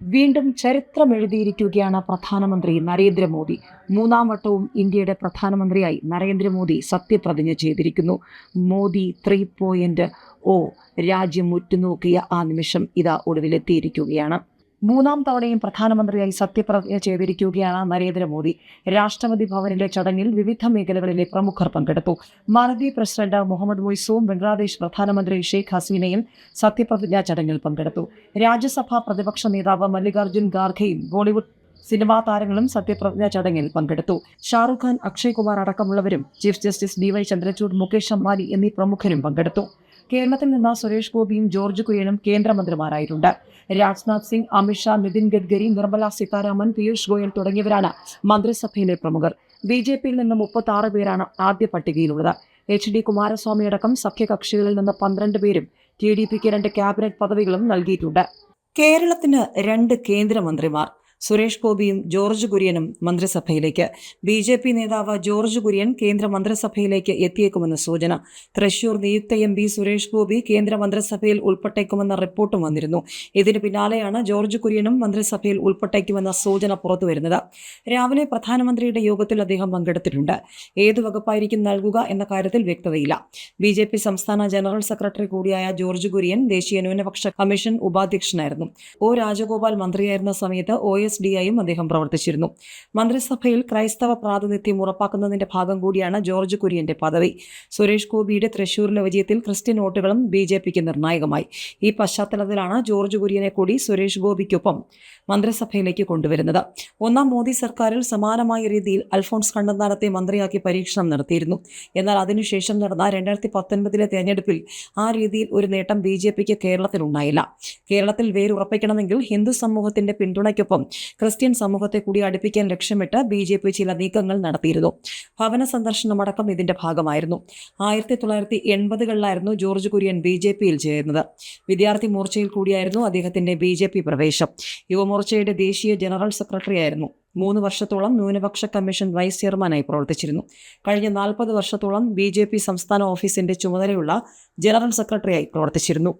വീണ്ടും ചരിത്രം എഴുതിയിരിക്കുകയാണ് പ്രധാനമന്ത്രി നരേന്ദ്രമോദി. മൂന്നാം വട്ടവും ഇന്ത്യയുടെ പ്രധാനമന്ത്രിയായി നരേന്ദ്രമോദി സത്യപ്രതിജ്ഞ ചെയ്തിരിക്കുന്നു. മോദി ത്രീ പോയിന്റ് ഓ രാജ്യം ഉറ്റുനോക്കിയ ആ നിമിഷം ഇതാ ഒടുവിലെത്തിയിരിക്കുകയാണ്. മൂന്നാം തവണയും പ്രധാനമന്ത്രിയായി സത്യപ്രതിജ്ഞ ചെയ്തിരിക്കുകയാണ് നരേന്ദ്രമോദി. രാഷ്ട്രപതി ഭവനിലെ ചടങ്ങിൽ വിവിധ മേഖലകളിലെ പ്രമുഖർ പങ്കെടുത്തു. മാലദ്വീപ് പ്രസിഡന്റ് മുഹമ്മദ് മൊയ്സുവും ബംഗ്ലാദേശ് പ്രധാനമന്ത്രി ഷെയ്ഖ് ഹസീനയും സത്യപ്രതിജ്ഞാ ചടങ്ങിൽ പങ്കെടുത്തു. രാജ്യസഭാ പ്രതിപക്ഷ നേതാവ് മല്ലികാർജുൻ ഖാർഖെയും ബോളിവുഡ് സിനിമാ താരങ്ങളും സത്യപ്രതിജ്ഞാ ചടങ്ങിൽ പങ്കെടുത്തു. Shahrukh Khan Akshay Kumar അടക്കമുള്ളവരും chief justice D Y Chandrachud Mukesh Ambani എന്നീ പ്രമുഖരും പങ്കെടുത്തു. കേരളത്തിൽ നിന്ന് സുരേഷ് ഗോപിയും ജോർജ് കുര്യനും കേന്ദ്രമന്ത്രിമാരായിട്ടുണ്ട്. രാജ്നാഥ് സിംഗ് അമിത്ഷാ നിതിൻ ഗഡ്കരി നിർമ്മല സീതാരാമൻ പീയൂഷ് ഗോയൽ തുടങ്ങിയവരാണ് മന്ത്രിസഭയിലെ പ്രമുഖർ. ബി ജെ പിയിൽ നിന്ന് മുപ്പത്തി ആറ് പേരാണ് ആദ്യ പട്ടികയിലുള്ളത്. എച്ച് ഡി കുമാരസ്വാമി അടക്കം സഖ്യകക്ഷികളിൽ നിന്ന് പന്ത്രണ്ട് പേരും ടി ഡി പിക്ക് രണ്ട് ക്യാബിനറ്റ് പദവികളും നൽകിയിട്ടുണ്ട്. കേരളത്തിന് രണ്ട് കേന്ദ്രമന്ത്രിമാർ. സുരേഷ് ഗോപിയും ജോർജ് കുര്യനും മന്ത്രിസഭയിലേക്ക്. ബി ജെ പി നേതാവ് ജോർജ് കുര്യൻ കേന്ദ്ര മന്ത്രിസഭയിലേക്ക് എത്തിയേക്കുമെന്ന് സൂചന. തൃശൂർ നിയുക്ത എം പി സുരേഷ് ഗോപി കേന്ദ്ര മന്ത്രിസഭയിൽ ഉൾപ്പെട്ടേക്കുമെന്ന റിപ്പോർട്ടും വന്നിരുന്നു. ഇതിന് പിന്നാലെയാണ് ജോർജ് കുര്യനും മന്ത്രിസഭയിൽ ഉൾപ്പെട്ടേക്കുമെന്ന സൂചന പുറത്തുവരുന്നത്. രാവിലെ പ്രധാനമന്ത്രിയുടെ യോഗത്തിൽ അദ്ദേഹം പങ്കെടുത്തിട്ടുണ്ട്. ഏത് വകുപ്പായിരിക്കും നൽകുക എന്ന കാര്യത്തിൽ വ്യക്തതയില്ല. ബി ജെ പി സംസ്ഥാന ജനറൽ സെക്രട്ടറി കൂടിയായ ജോർജ് കുര്യൻ ദേശീയ ന്യൂനപക്ഷ കമ്മീഷൻ ഉപാധ്യക്ഷനായിരുന്നു. ഒ രാജഗോപാൽ മന്ത്രിയായിരുന്ന സമയത്ത് ഒ എസ് ഡി ആയും അദ്ദേഹം പ്രവർത്തിച്ചിരുന്നു. മന്ത്രിസഭയിൽ ക്രൈസ്തവ പ്രാതിനിധ്യം ഉറപ്പാക്കുന്നതിന്റെ ഭാഗം കൂടിയാണ് ജോർജ് കുര്യന്റെ പദവി. സുരേഷ് ഗോപിയുടെ തൃശൂരിലെ വിജയത്തിൽ ക്രിസ്ത്യൻ വോട്ടുകളും ബി ജെ പിക്ക് നിർണായകമായി. ഈ പശ്ചാത്തലത്തിലാണ് ജോർജ് കുര്യനെ കൂടി സുരേഷ് ഗോപിക്കൊപ്പം മന്ത്രിസഭയിലേക്ക് കൊണ്ടുവരുന്നത്. ഒന്നാം മോദി സർക്കാരിൽ സമാനമായ രീതിയിൽ അൽഫോൺസ് കണ്ണന്താനത്തെ മന്ത്രിയാക്കി പരീക്ഷണം നടത്തിയിരുന്നു. എന്നാൽ അതിനുശേഷം നടന്ന രണ്ടായിരത്തി പത്തൊൻപതിലെ തെരഞ്ഞെടുപ്പിൽ ആ രീതിയിൽ ഒരു നേട്ടം ബി ജെ പിക്ക് കേരളത്തിലുണ്ടായില്ല. കേരളത്തിൽ വേരുറപ്പിക്കണമെങ്കിൽ ഹിന്ദു സമൂഹത്തിന്റെ പിന്തുണയ്ക്കൊപ്പം ക്രിസ്ത്യൻ സമൂഹത്തെ കൂടി അടുപ്പിക്കാൻ ലക്ഷ്യമിട്ട് ബി ജെ പി ചില നീക്കങ്ങൾ നടത്തിയിരുന്നു. ഭവന സന്ദർശനമടക്കം ഇതിന്റെ ഭാഗമായിരുന്നു. ആയിരത്തി തൊള്ളായിരത്തി എൺപതുകളിലായിരുന്നു ജോർജ് കുര്യൻ ബി ജെ പിയിൽ ചേരുന്നത്. വിദ്യാർത്ഥി മോർച്ചയിൽ കൂടിയായിരുന്നു അദ്ദേഹത്തിന്റെ ബി ജെ പി പ്രവേശം. യുവമോർച്ചയുടെ ദേശീയ ജനറൽ സെക്രട്ടറി ആയിരുന്നു. മൂന്ന് വർഷത്തോളം ന്യൂനപക്ഷ കമ്മീഷൻ വൈസ് ചെയർമാനായി പ്രവർത്തിച്ചിരുന്നു. കഴിഞ്ഞ നാൽപ്പത് വർഷത്തോളം ബി ജെ പി സംസ്ഥാന ഓഫീസിന്റെ ചുമതലയുള്ള ജനറൽ സെക്രട്ടറിയായി പ്രവർത്തിച്ചിരുന്നു.